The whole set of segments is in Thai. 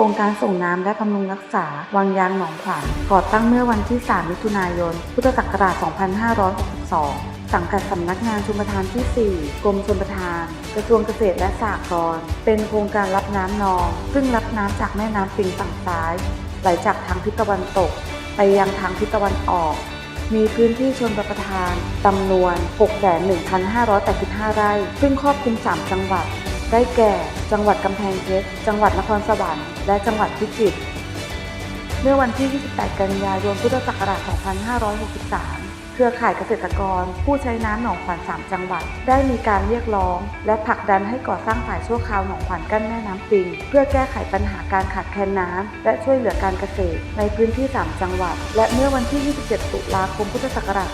ครงการส่งน้ำและบำรุงรักษา วังยางหนองขวัญก่อตั้งเมื่อวันที่ 3 มิถุนายน พุทธศักราช 2562 สังกัดสำนักงานชลประทานที่ 4 กรมชลประทาน กระทรวงเกษตรและสหกรณ์ เป็นโครงการรับน้ำนอง ซึ่งรับน้ำจากแม่น้ำปิงฝั่งซ้าย ไหลจากทางทิศตะวันตก ไปยังทางทิศตะวันออก มีพื้นที่ชนประทานจำนวน 61,585 ไร่ ซึ่งครอบคลุม 3 จังหวัด ได้แก่ จังหวัดกำแพงเพชร จังหวัดนครสวรรค์ และจังหวัดพิจิตร เมื่อวันที่ 28 กันยายน พุทธศักราช 2563 เครือข่ายเกษตรกร ผู้ใช้น้ำหนองขวัญ3จังหวัด ได้มีการเรียกร้อง และผลักดันให้ก่อสร้างฝ่ายชั่วคราวหนองขวัญกั้นแม่น้ำปิง เพื่อแก้ไขปัญหาการขาดแคลนน้ำและช่วยเหลือการเกษตร ในพื้นที่ 3 จังหวัด และเมื่อวันที่ 27 ตุลาคม พุทธศักราช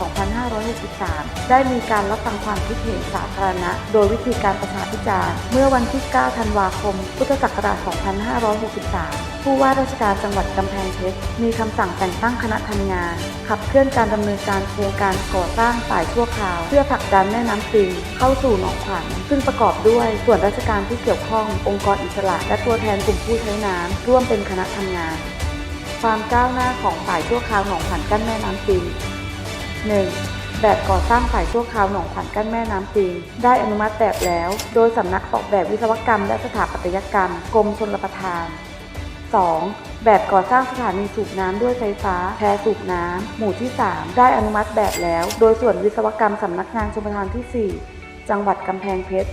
2563 ได้มีการรับฟังความคิดเห็นสาธารณะ โดยวิธีการประชาพิจารณ์เมื่อวันที่ 9 ธันวาคม พุทธศักราช 2563 ผู้ว่าราชการจังหวัดกำแพงเพชรมีคำสั่งแต่งตั้งคณะทำงาน ขับเคลื่อนการดำเนินการโครงการก่อสร้างฝ่ายชั่วคราว เพื่อผลักดันแม่น้ำปิงเข้าสู่หนองขวัญซึ่งประกอบด้วยส่วนราชการที่เกี่ยวข้อง องค์กรอิสระ และตัวแทนกลุ่มผู้ใช้น้ำร่วมเป็นคณะทำงาน ความก้าวหน้าของฝ่ายชั่วคราวหนองขวัญกั้นแม่น้ำปิง 1. แบบก่อสร้างฝ่ายชั่วคราวหนองขวัญกั้นแม่น้ำปิง ได้อนุมัติแบบแล้ว โดยสำนักออกแบบวิศวกรรมและสถาปัตยกรรม กรมชลประทาน 2. แบบก่อสร้างสถานีสูบน้ำด้วยไฟฟ้าแพสูบน้ำหมู่ที่ 3 ได้อนุมัติแบบแล้ว โดยส่วนวิศวกรรมสำนักงานชลประทานที่ 4 จังหวัดกำแพงเพชร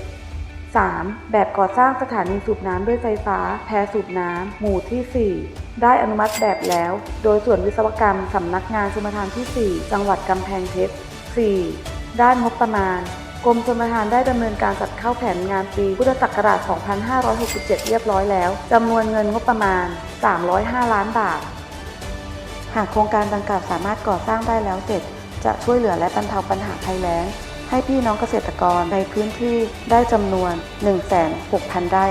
3. แบบก่อสร้างสถานีสูบน้ำด้วยไฟฟ้า แพสูบน้ำหมู่ที่ 4 ได้อนุมัติแบบแล้ว โดยส่วนวิศวกรรมสำนักงานชลประทานที่ 4 จังหวัดกำแพงเพชร 4. ด้านงบประมาณ กรมชลประทานได้ดำเนินการจัดเข้าแผนงานปีพุทธศักราช 2567 เรียบร้อยแล้วจำนวนเงินงบประมาณ 305 ล้านบาท หากโครงการดังกล่าวสามารถก่อสร้างได้แล้วเสร็จ จะช่วยเหลือและบรรเทาปัญหาภัยแล้ง ให้พี่น้องเกษตรกรในพื้นที่ได้จำนวน 1,600,000ไร่